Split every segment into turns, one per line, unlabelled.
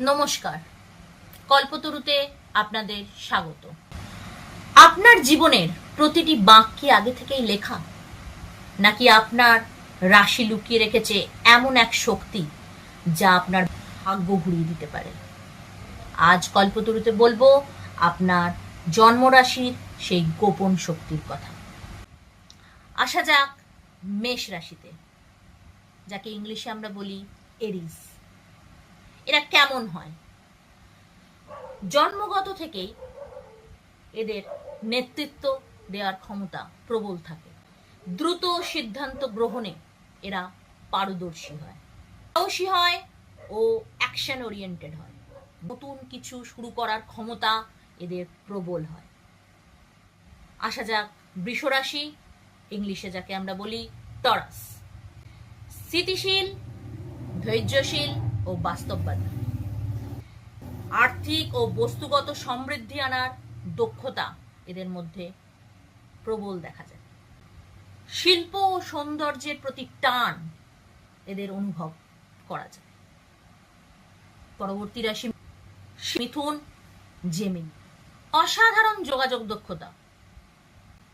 নমস্কার। কল্পতরুতে আপনাদের স্বাগত। আপনার জীবনের প্রতিটি বাঁক কি আগে থেকেই লেখা? নাকি আপনার রাশি লুকিয়ে রেখেছে এমন এক শক্তি যা আপনার ভাগ্য ঘুরিয়ে দিতে পারে? আজ কল্পতরুতে বলব, আপনার জন্মরাশির সেই গোপন শক্তির কথা। আসা যাক মেষ রাশিতে, যাকে ইংলিশে আমরা বলি এরিস। এরা কেমন হয়? জন্মগত থেকেই এদের নেতৃত্ব দেওয়ার ক্ষমতা প্রবল থাকে। দ্রুত সিদ্ধান্ত গ্রহণে এরা পারদর্শী হয়। সাহসী হয় ও অ্যাকশন ওরিয়েন্টেড হয়। নতুন কিছু শুরু করার ক্ষমতা এদের প্রবল হয়। আসা যাক বৃষরাশি, ইংলিশে যাকে আমরা বলি, টরাস। স্থিতিশীল, ধৈর্যশীল ও বাস্তববাদী। আর্থিক ও বস্তুগত সমৃদ্ধি আনার দক্ষতা এদের মধ্যে প্রবল দেখা যায়। শিল্প ও সৌন্দর্যের প্রতি টান এদের অনুভব করা যায়। পরবর্তী রাশি মিথুন, জেমিন। অসাধারণ যোগাযোগ দক্ষতা।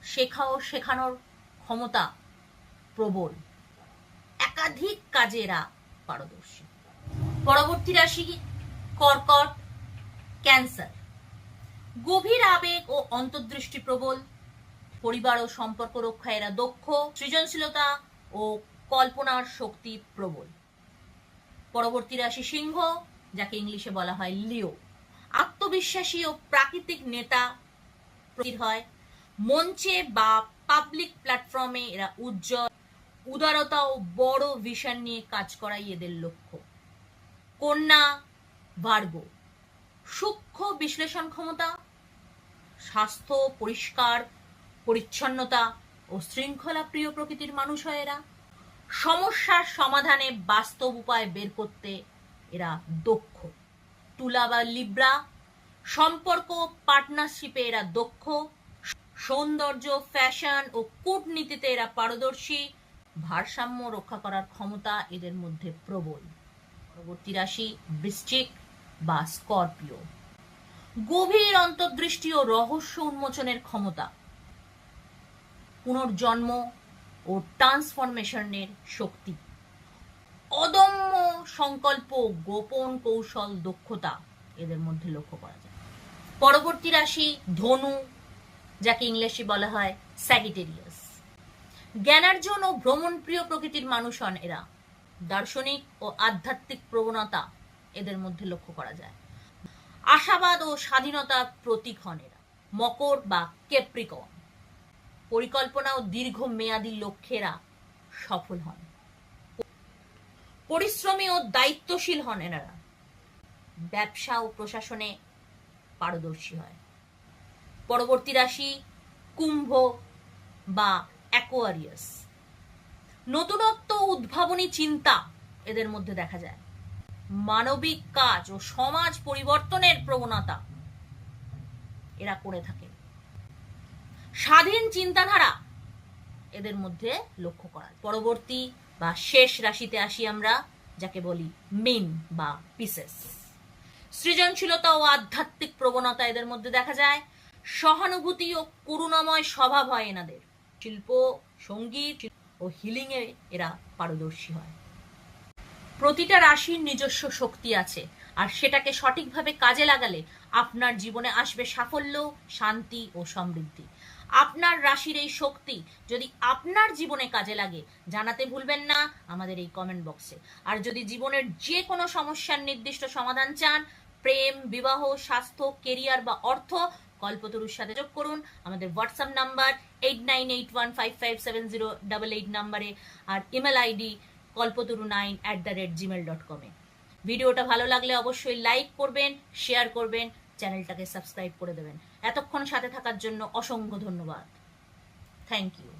শেখা ও শেখানোর ক্ষমতা প্রবল। একাধিক কাজেরা পারদর্শী। পরবর্তী রাশি কর্কট, ক্যান্সার। গভীর আবেগ ও অন্তর্দৃষ্টি প্রবল। পরিবার ও সম্পর্ক রক্ষায় এরা দক্ষ, সৃজনশীলতা ও কল্পনার শক্তি প্রবল। পরবর্তী রাশি সিংহ, যাকে ইংলিশে বলা হয় লিও। আত্মবিশ্বাসী ও প্রাকৃতিক নেতা হয়। মঞ্চে বা পাবলিক প্ল্যাটফর্মে এরা উজ্জ্বল, উদারতা ও বড় ভিশন নিয়ে কাজ করাই এদের লক্ষ্য। কন্যা ভার্গ সূক্ষ্ম বিশ্লেষণ ক্ষমতা, স্বাস্থ্য পরিষ্কার, পরিচ্ছন্নতা ও শৃঙ্খলা প্রিয় প্রকৃতির মানুষ হয় এরা। সমস্যার সমাধানে বাস্তব উপায় বের করতে এরা দক্ষ। তুলা বা লিব্রা, সম্পর্ক পার্টনারশিপে এরা দক্ষ। সৌন্দর্য, ফ্যাশন ও কূটনীতিতে এরা পারদর্শী। ভারসাম্য রক্ষা করার ক্ষমতা এদের মধ্যে প্রবল। পরবর্তী রাশি, বৃশ্চিক বা স্করপিও। গভীর অন্তর্দৃষ্টি ও রহস্য উন্মোচনের ক্ষমতা। পুনর্জন্ম ও ট্রান্সফরমেশনের শক্তি। অদম্য সংকল্প গোপন কৌশল দক্ষতা এদের মধ্যে লক্ষ্য করা যায়। পরবর্তী রাশি ধনু, যাকে ইংলিশে বলা হয় স্যাগিটেরিয়াস জ্ঞানার্জন ও ভ্রমণ প্রিয় প্রকৃতির মানুষ হন এরা। দার্শনিক ও আধ্যাত্মিক প্রবণতা এদের মধ্যে লক্ষ্য করা যায়। আশাবাদ ও স্বাধীনতার প্রতীক হন এরা মকর বা কেপ্রিকন পরিকল্পনা ও দীর্ঘ মেয়াদী লক্ষ্যেরা সফল হন। পরিশ্রমী ও দায়িত্বশীল হন এনারা। ব্যবসা ও প্রশাসনে পারদর্শী হয়। পরবর্তী রাশি কুম্ভ বা অ্যাকোয়ারিয়াস। নতুনত্ব উদ্ভাবনী চিন্তা এদের মধ্যে দেখা যায়। মানবিক কাজ ও সমাজ পরিবর্তনের প্রবণতা এরা করে থাকে। স্বাধীন চিন্তাধারা এদের মধ্যে লক্ষ্য করা পরবর্তী বা শেষ রাশিতে আসি আমরা, যাকে বলি মিন বা পিসেস। সৃজনশীলতা ও আধ্যাত্মিক প্রবণতা এদের মধ্যে দেখা যায়। সহানুভূতি ও করুণাময় স্বভাব হয় এনাদের। শিল্প, সংগীত ও হিলিং এ এরা পারদর্শী হয়। প্রতিটা রাশির নিজস্ব শক্তি আছে, আর সেটাকে সঠিকভাবে কাজে লাগালে আপনার জীবনে আসবে সাফল্য, শান্তি ও সমৃদ্ধি। আপনার রাশির এই শক্তি যদি আপনার জীবনে কাজে লাগে, জানাতে ভুলবেন না আমাদের এই কমেন্ট বক্সে আর যদি জীবনের যে কোনো সমস্যার নির্দিষ্ট সমাধান চান, প্রেম, বিবাহ, স্বাস্থ্য কেরিয়ার বা অর্থ কল্পতরুর সাথে যোগ করুন। আমাদের WhatsApp number eight nine eight one five five seven zero double eight নাম্বারে আর email ID Kalpataru nine at the rate gmail dot কমে ভিডিওটা ভালো লাগলে অবশ্যই লাইক করবেন শেয়ার করবেন চ্যানেলটাকে সাবস্ক্রাইব করে দেবেন। এতক্ষণ সাথে থাকার জন্য অসংখ্য ধন্যবাদ। Thank you